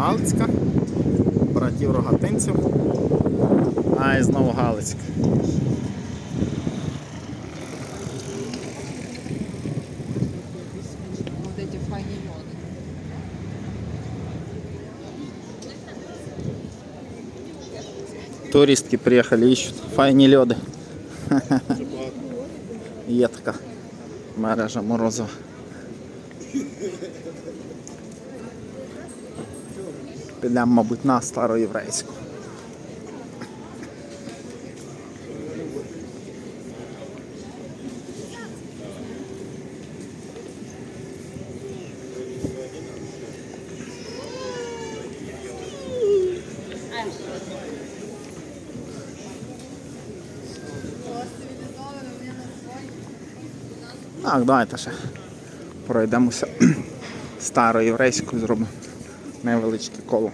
Галицька, братів Рогатинців. А і знову Галицька. Туристки приїхали, ищуть файні льоди. Є така мережа морозова. Підемо, мабуть, на староєврейську. Так, давайте ще пройдемося староєврейською, зробимо невеличке коло.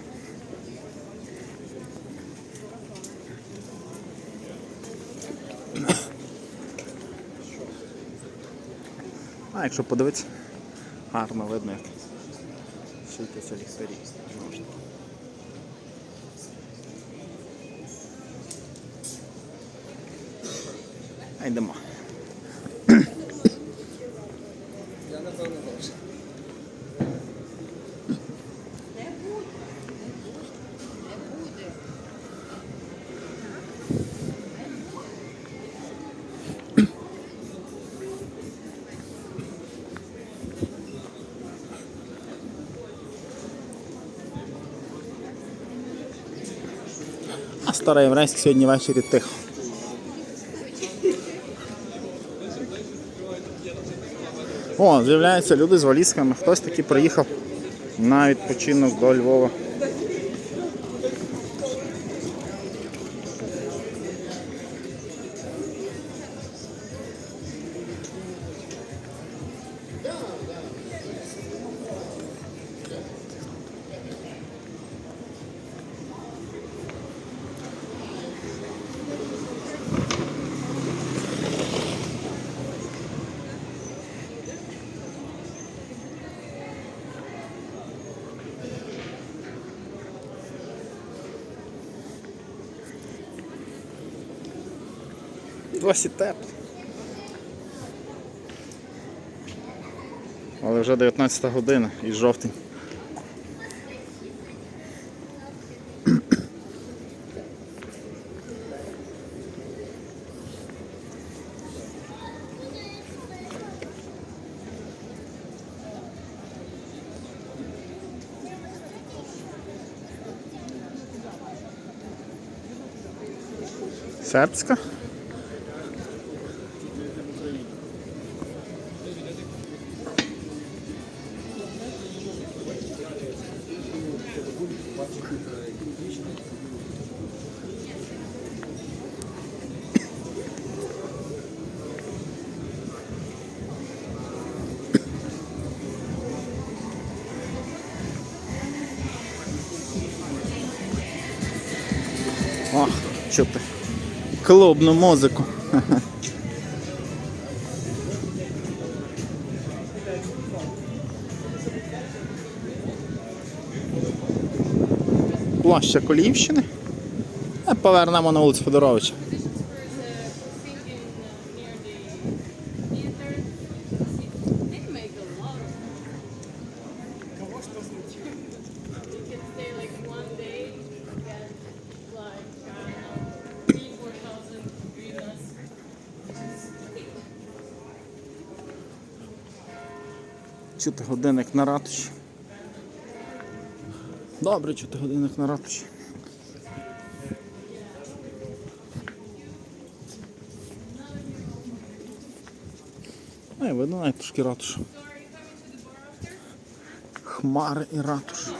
А якщо подивитися, гарно видно, як світяться ліхтарі. А йдемо. А староєврейськ сьогодні ввечері тихо. О, з'являються люди з валізками. Хтось таки приїхав на відпочинок до Львова. Досить тепло. Але вже 19 година і жовтень. Сербська? Ох, чути. Клубну музику. Площа Коліївщини. Повернемо на вулицю Федоровича. One day, like, Чути годинник на ратуші. Добре, чути годинник на ратуші. Ай, видно навіть трошки ратушу. Хмари і ратуша.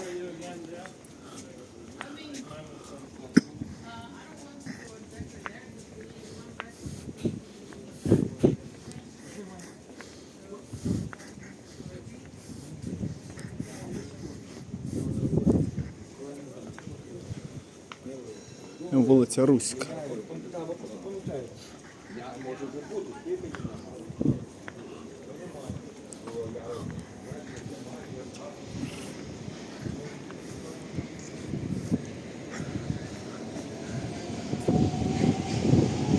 вулиця Руська.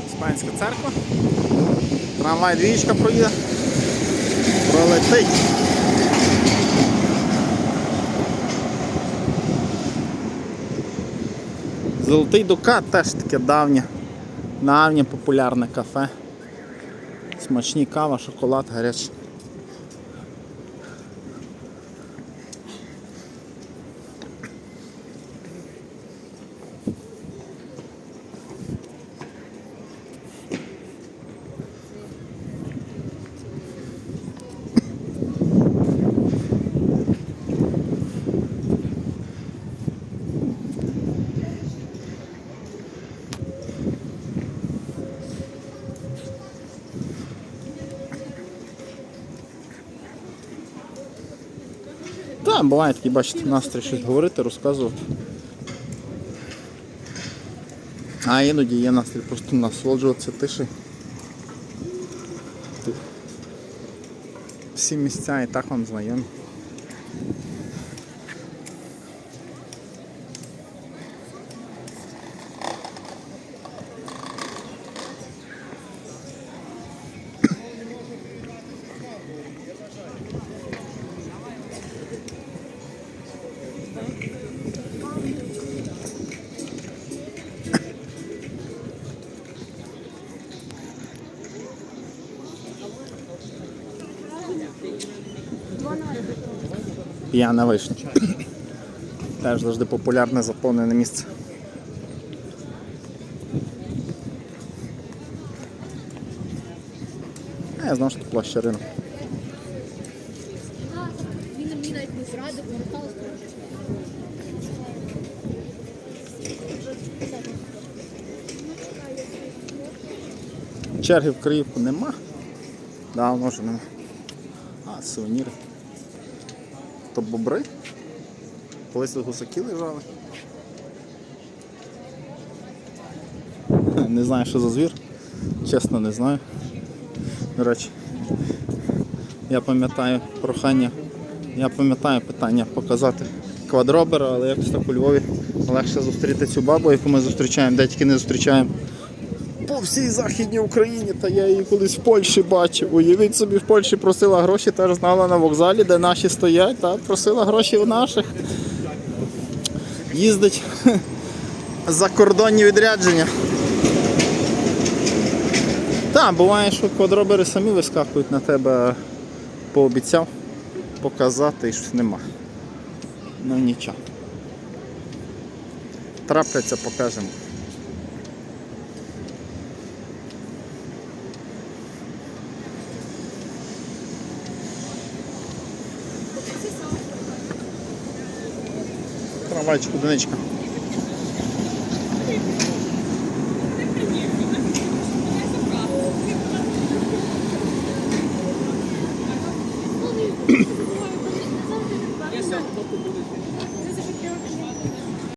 Іспанська церква. Трамвай двічка проїде. Пролетить. Золотий Дукат теж таке давнє, давнє популярне кафе. Смачні кава, шоколад гарячий. Так, буває такі, бачите, настрій щось говорити, розказувати. А іноді є настрій просто насолоджуватися тишею. Всі місця і так вам знайомі. П'яна вишня. Теж завжди популярне заповнене місце. А я знав, що тут площа ринок. Він мені навіть не зрадив, скаже. Черги в Криївку нема. Давно вже нема. А, сувеніри. То бобри. Колись гусаки лежали. Не знаю, що за звір. Чесно, не знаю. До речі, я пам'ятаю прохання. Я пам'ятаю питання показати квадробера, але якось так у Львові легше зустріти цю бабу, яку ми зустрічаємо, де тільки не зустрічаємо по всій Західній Україні, та я її колись в Польщі бачив. Уявіть собі, в Польщі просила гроші, теж знала на вокзалі, де наші стоять, та просила гроші у наших. Їздить за кордонні відрядження. Так, буває, що квадробери самі вискакують на тебе, пообіцяв показати і нема. Ну нічого. Трапляться, покажемо. Трамвайчик одиничка.